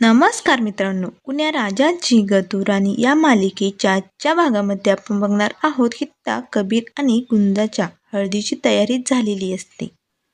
नमस्कार मित्रांनो. पुण्या राजाची गतुराणी या मालिकेच्या आजच्या भागामध्ये आपण बघणार आहोत की त्या कबीर आणि गुंजाच्या हळदीची तयारी झालेली असते.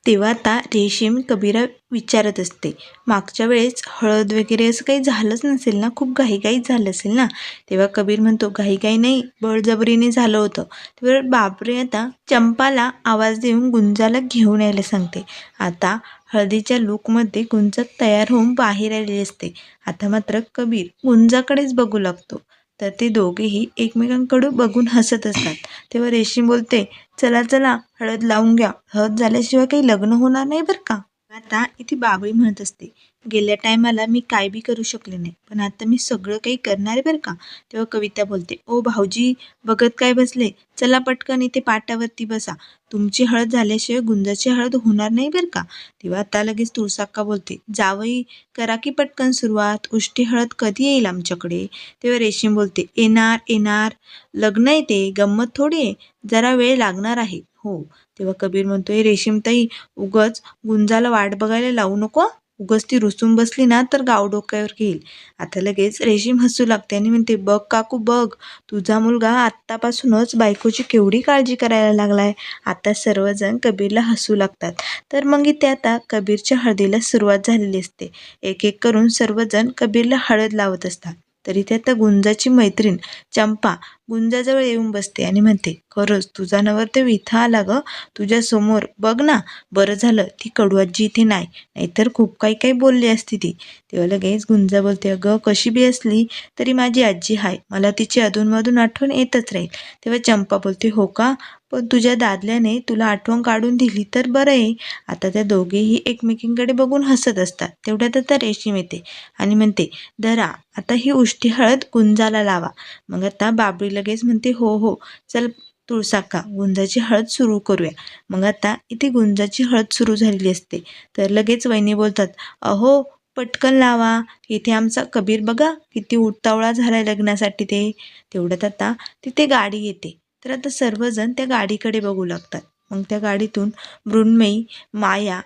तेव्हा आता रेशीम कबीरा विचारत असते. मागच्या वेळेस हळद वगैरे असं काही झालंच नसेल ना? खूप घाईघाईत झालं असेल ना? तेव्हा कबीर म्हणतो घाईघाई नाही बळजबरीने झालं होतं. तेव्हा बापरे आता चंपाला आवाज देऊन गुंजाला घेऊन यायला सांगते. आता हळदीच्या लूकमध्ये गुंजा तयार होऊन बाहेर आलेली असते. आता मात्र कबीर गुंजाकडेच बघू लागतो. तर ते दोघेही एकमेकांकडून बघून हसत असतात. तेव्हा रेशीम बोलते चला चला हळद लावून घ्या. हळद झाल्याशिवाय काही लग्न होणार नाही बरं का? आता इथे बाबळी म्हणत असते गेल्या टायमाला मी काय बी करू शकले नाही पण आता मी सगळं काही करणार आहे बरं का? तेव्हा कविता बोलते ओ भाऊजी बघत काय बसले? चला पटकन इथे पाटावरती बसा. तुमची हळद झाल्याशिवाय गुंजाची हळद होणार नाही बरं का? तेव्हा आता लगेच तुळसाक्का बोलते जावई करा की पटकन सुरुवात. उष्टी हळद कधी येईल आमच्याकडे? तेव्हा रेशीम बोलते येणार येणार. लग्न आहे ते गंमत थोडी आहे. जरा वेळ लागणार आहे. हो. तेव्हा कबीर म्हणतोय रेशीमताई उगच गुंजाला वाट बघायला लावू नको. उगच ती रुसून बसली ना तर गाव डोक्यावर घेईल. आता लगेच रेशीम हसू लागते आणि म्हणते बघ काकू बघ. तुझा मुलगा आत्तापासूनच बायकोची केवढी काळजी करायला लागलाय. आता सर्वजण कबीरला हसू लागतात. तर मग इथे आता कबीरच्या हळदीला सुरुवात झालेली असते. एक एक करून सर्वजण कबीरला हळद लावत असतात. तरी त्यात आता गुंजाची मैत्रीण चंपा गुंजाजवळ येऊन बसते आणि म्हणते खरंच तुझा नवरदेव इथं आला ग. तुझ्यासमोर बघ ना बरं झालं ती कडूआजी इथे नाही. नाहीतर खूप काही काही बोलली असती ती. तेव्हा लगेच गुंजा बोलते अगं कशी बी असली तरी माझी आजी आहे मला तिची अधूनमधून आठवण येतच राहील. तेव्हा चंपा बोलते हो का? पण तुझ्या दादल्याने तुला आठवण काढून दिली तर बरं आहे. आता त्या दोघेही एकमेकींकडे बघून हसत असतात. तेवढ्यात आता रेशीम येते आणि म्हणते धरा आता ही उष्टी हळद गुंजाला लावा. मग आता बाबळी लगेच म्हणते हो हो चल तुळसाका गुंजाची हळद सुरू करूया. मग आता इथे गुंजाची हळद सुरू झालेली असते. तर लगेच वहिनी बोलतात अहो पटकन लावा. इथे आमचा कबीर बघा किती उतावळा झालाय लग्नासाठी ते. तेवढ्यात आता तिथे गाडी येते. तर आता सर्वजण त्या गाडीकडे बघू लागतात. मग त्या गाडीतून मृण्मयी माया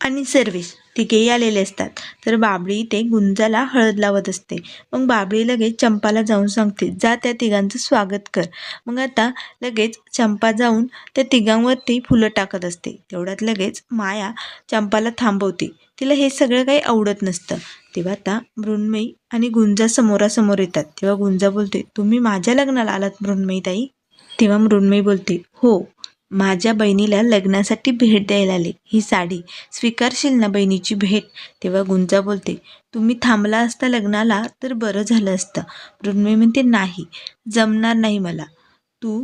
आणि सर्वेश तिघेही आलेले असतात. तर बाबळी ते गुंजाला हळद लावत असते. मग बाबळी लगेच चंपाला जाऊन सांगते जा त्या तिघांचं स्वागत कर. मग आता लगेच चंपा जाऊन त्या तिघांवरती फुलं टाकत असते. तेवढ्यात लगेच माया चंपाला थांबवते. तिला हे सगळं काही आवडत नसतं. तेव्हा आता मृण्मयी आणि गुंजा समोरासमोर येतात. तेव्हा गुंजा बोलते तुम्ही माझ्या लग्नाला आलात मृण्मयी ताई तेव्हा मृण्मयी बोलते हो माझ्या बहिणीला लग्नासाठी भेट द्यायला आले. ही साडी स्वीकारशील ना बहिणीची भेट? तेव्हा गुंजा बोलते तुम्ही थांबला असता लग्नाला तर बरं झालं असतं. मृण्मयी म्हणते नाही जमणार नाही मला. तू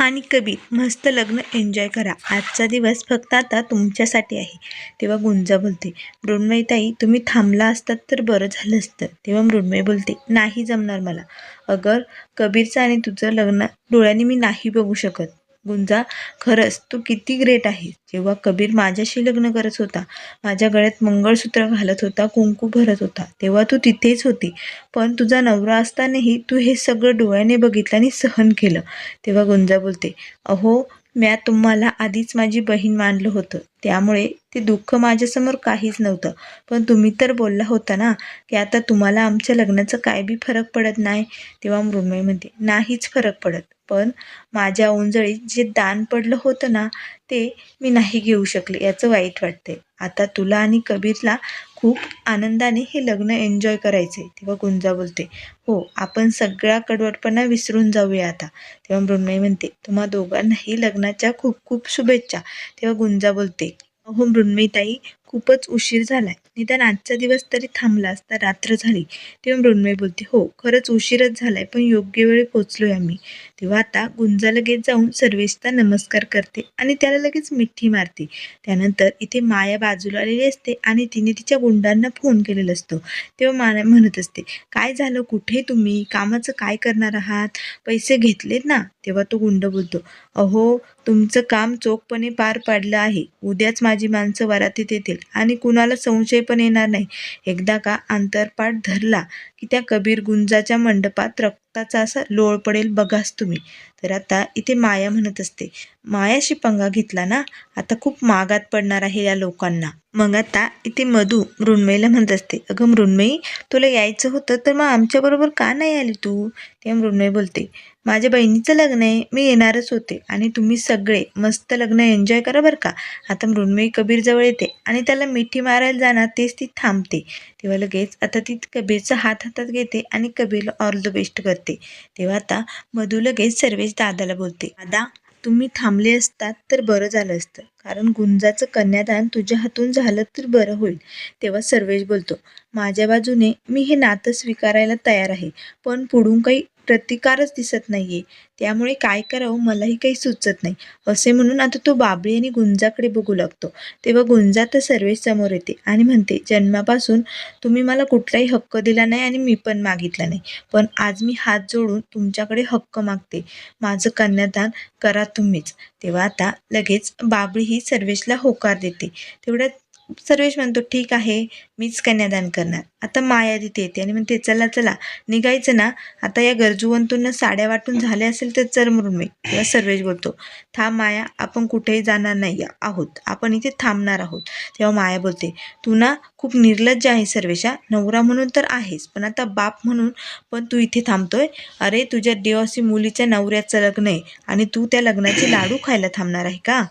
आणि कबीर मस्त लग्न एन्जॉय करा. आजचा दिवस फक्त आता तुमच्यासाठी आहे. तेव्हा गुंजा बोलते मृण्मयी ताई तुम्ही थांबला असतात तर बरं झालं असतं. तेव्हा मृण्मयी बोलते नाही जमणार मला. अगर कबीरचं आणि तुझं लग्न डोळ्यांनी मी नाही बघू शकत. गुंजा खरंच तू किती ग्रेट आहे. जेव्हा कबीर माझ्याशी लग्न करत होता माझ्या गळ्यात मंगळसूत्र घालत होता कुंकू भरत होता तेव्हा तू तिथेच होती. पण तुझा नवरा असतानाही तू हे सगळं डोळ्याने बघितलं आणि सहन केलं. तेव्हा गुंजा बोलते अहो म्या तुम्हाला आधीच माझी बहीण मानलं होतं. त्यामुळे ते दुःख माझ्यासमोर काहीच नव्हतं. पण तुम्ही तर बोलला होता ना की आता तुम्हाला आमच्या लग्नाचं काय बी फरक पडत नाही तेव्हा मृण्मयी म्हणते नाहीच फरक पडत. पण माझ्या ओंजळीत जे दान पडलं होतं ना ते मी नाही घेऊ शकले याचं वाईट वाटते आता तुला आणि कबीरला खूप आनंदाने हे लग्न एन्जॉय करायचे तेव्हा गुंजा बोलते हो आपण सगळा कडवटपणा विसरून जाऊया आता. तेव्हा मृण्मयी म्हणते तुम्हा दोघांनाही लग्नाच्या खूप खूप शुभेच्छा. तेव्हा गुंजा बोलते अहो मृण्मयीताई खूपच उशीर झालाय. निदान आजचा दिवस तरी थांबला असता रात्र झाली. तेव्हा मृण्मयी बोलते हो खरंच उशीरच झालाय पण योग्य वेळी पोचलोय आम्ही. तेव्हा आता गुंजा लगेच जाऊन सर्वेशचा नमस्कार करते आणि त्याला लगेच मिठी मारते. त्यानंतर इथे माया बाजूला आलेली असते आणि तिने तिच्या गुंडांना फोन केलेला असतो. तेव्हा माया म्हणत असते काय झालं? कुठे तुम्ही? कामाचं काय करणार आहात? पैसे घेतलेत ना? तेव्हा तो गुंड बोलतो अहो तुमचं काम चोखपणे पार पाडलं आहे. उद्याच माझी माणसं वरातीत येतील आणि कुणाला संशय पण येणार नाही. एकदा का आंतरपाठ धरला की त्या कबीर गुंजाच्या मंडपात रक्ताचा असा लोळ पडेल बघास तुम्ही. तर आता इथे माया म्हणत असते मायाशी पंगा घेतला ना? आता खूप मागात पडणार आहे या लोकांना. मग आता इथे मधू मृण्मयीला म्हणत असते अगं मृण्मयी तुला यायचं होतं तर मग आमच्याबरोबर का नाही आली तू? तेव्हा मृण्मयी बोलते माझ्या बहिणीचं लग्न आहे मी येणारच होते. आणि तुम्ही सगळे मस्त लग्न एन्जॉय करा बरं का. आता मृण्मयी कबीरजवळ येते आणि त्याला मिठी मारायला जाणार तेच ती थांबते. तेव्हा लगेच आता ती कबीरचा हात हातात घेते आणि कबीरला ऑल द बेस्ट करते. तेव्हा आता मधू लगेच सर्वेश दादाला बोलते दादा तुम्ही थांबले असतात तर बरं झालं असतं. कारण गुंजाचं कन्यादान तुझ्या हातून झालं तर बरं होईल. तेव्हा सर्वेश बोलतो माझ्या बाजूने मी हे नातं स्वीकारायला तयार आहे पण पुढून काही प्रतिकारच दिसत नाहीये. त्यामुळे काय करावं मलाही काही सुचत नाही. असे म्हणून आता तो बाबळी आणि गुंजाकडे बघू लागतो. तेव्हा गुंजा तर सर्वेश समोर येते आणि म्हणते जन्मापासून तुम्ही मला कुठलाही हक्क दिला नाही आणि मी पण मागितला नाही पण आज मी हात जोडून तुमच्याकडे हक्क मागते. माझं कन्यादान करा तुम्हीच. तेव्हा आता लगेच बाबळी ही सर्वेशला होकार देते. तेवढ्यात सर्वेश म्हणतो ठीक आहे मीच कन्यादान करणार. आता माया तिथे येते आणि म्हणते चला चला निघायचं ना. आता या गरजूवंतूंना साड्या वाटून झाल्या असेल तर चरमरून मी. किंवा सर्वेश बोलतो थांब माया आपण कुठेही जाणार नाही आहोत. आपण इथे थांबणार आहोत. तेव्हा माया बोलते तू ना खूप निर्लज्ज आहे सर्वेशा. नवरा म्हणून तर आहेस पण आता बाप म्हणून पण तू इथे थांबतोय. अरे तुझ्या देवासी मुलीच्या नवऱ्याचं लग्न आहे आणि तू त्या लग्नाचे लाडू खायला थांबणार आहे का?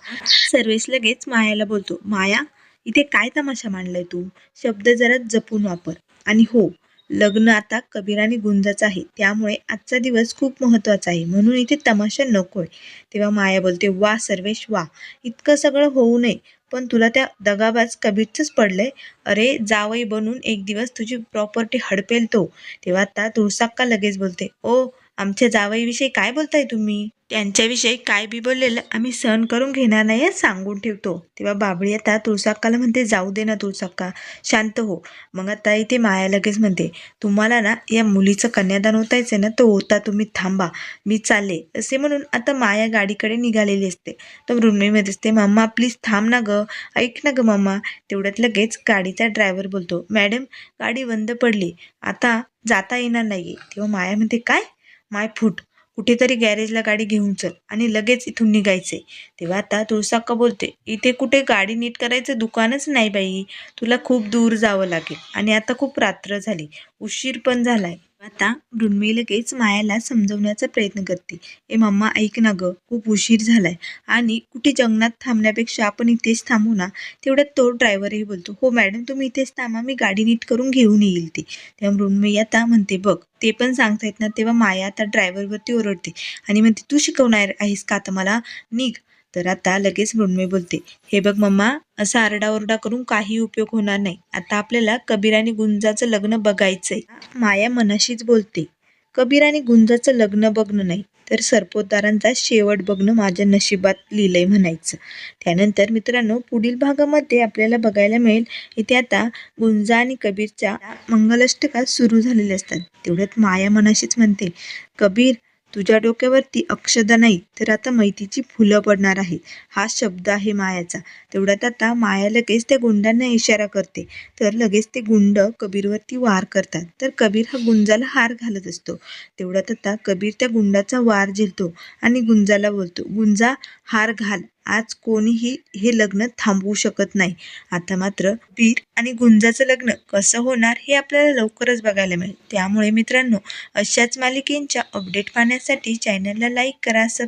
सर्वेश लगेच मायाला बोलतो माया इथे काय तमाशा मांडलाय तू? शब्द जरा जपून वापर. आणि हो लग्न आता कबीर आणि गुंजाचं आहे. त्यामुळे आजचा दिवस खूप महत्त्वाचा आहे. म्हणून इथे तमाशा नकोय. तेव्हा माया बोलते वा सर्वेश वा. इतकं सगळं होऊ नये. पण तुला त्या दगाबाज कबीरचंच पडलंय. अरे जावई बनून एक दिवस तुझी प्रॉपर्टी हडपेल तो. तेव्हा आता तुळसाक्का लगेच बोलते ओ आमच्या जावईविषयी काय बोलताय तुम्ही? त्यांच्याविषयी काय बी बोललेलं आम्ही सहन करून घेणार नाही हे सांगून ठेवतो. तेव्हा बाबळी आता तुळसाक्काला म्हणते जाऊ दे ना तुळसाक्का शांत हो. मग आता इथे माया लगेच म्हणते तुम्हाला ना या मुलीचं कन्यादान होतायचं ना तो होता तुम्ही थांबा मी चालले. असे म्हणून आता माया गाडीकडे निघालेली असते. तर मृण्मयीमध्ये असते मामा प्लीज थांब ना गं ऐक ना गं मामा. तेवढ्यात लगेच गाडीचा ड्रायव्हर बोलतो मॅडम गाडी बंद पडली आता जाता येणार नाही तेव्हा माया म्हणते काय? माय फूट. कुठेतरी गॅरेजला गाडी घेऊन चल आणि लगेच इथून निघायचे. तेव्हा आता तुळसाक्का बोलते इथे कुठे गाडी नीट करायचं दुकानच नाही बाई. तुला खूप दूर जावं लागेल. आणि आता खूप रात्र झाली. उशीर पण झालाय. आता मृण्मयी लगेच मायाला समजवण्याचा प्रयत्न करते. ए मम्मा ऐक ना गं खूप उशीर झालाय. आणि कुठे जंगलात थांबण्यापेक्षा आपण इथेच थांबू ना तेवढ्यात तो ड्रायव्हरही बोलतो हो मॅडम तुम्ही इथेच थांबा मी गाडी नीट करून घेऊन येईल ती. तेव्हा मृण्मयी आता म्हणते बघ ते पण सांगतायत ना तेव्हा माया आता ड्रायव्हरवरती ओरडते आणि म्हणते तू शिकवणार आहेस का आता मला? निघ तर आता लगेच मृण्मयी बोलते हे बघ मम्मा असा आरडाओरडा करून काही उपयोग होणार नाही. आता आपल्याला कबीर आणि गुंजाचं लग्न बघायचंय. माया मनाशीच बोलते कबीर आणि गुंजाचं लग्न बघणं नाही तर सरपोतदारांचा शेवट बघणं माझ्या नशिबात लिहिलंय म्हणायचं. त्यानंतर मित्रांनो पुढील भागामध्ये आपल्याला बघायला मिळेल इथे आता गुंजा आणि कबीरच्या मंगलाष्टका सुरू झालेल्या असतात. तेवढ्यात माया मनाशीच म्हणते कबीर तुझ्या डोक्यावरती अक्षदा नाही तर आता मैतीची फुलं पडणार आहे हा शब्द आहे मायाचा. तेवढ्यात आता माया लगेच त्या गुंडांना इशारा करते. तर लगेच ते गुंड कबीरवरती वार करतात. तर कबीर हा गुंजाला हार घालत असतो. तेवढ्यात आता कबीर त्या गुंडाचा वार झेलतो आणि गुंजाला बोलतो गुंजा हार घाल. आज कोणीही हे लग्न थांबवू शकत नाही. आता मात्र बीर आणि गुंजाचं लग्न कसं होणार हे आपल्याला लवकरच बघायला मिळेल. त्यामुळे मित्रांनो अशाच मालिकेंच्या अपडेट पाहण्यासाठी चॅनलला लाईक करा सब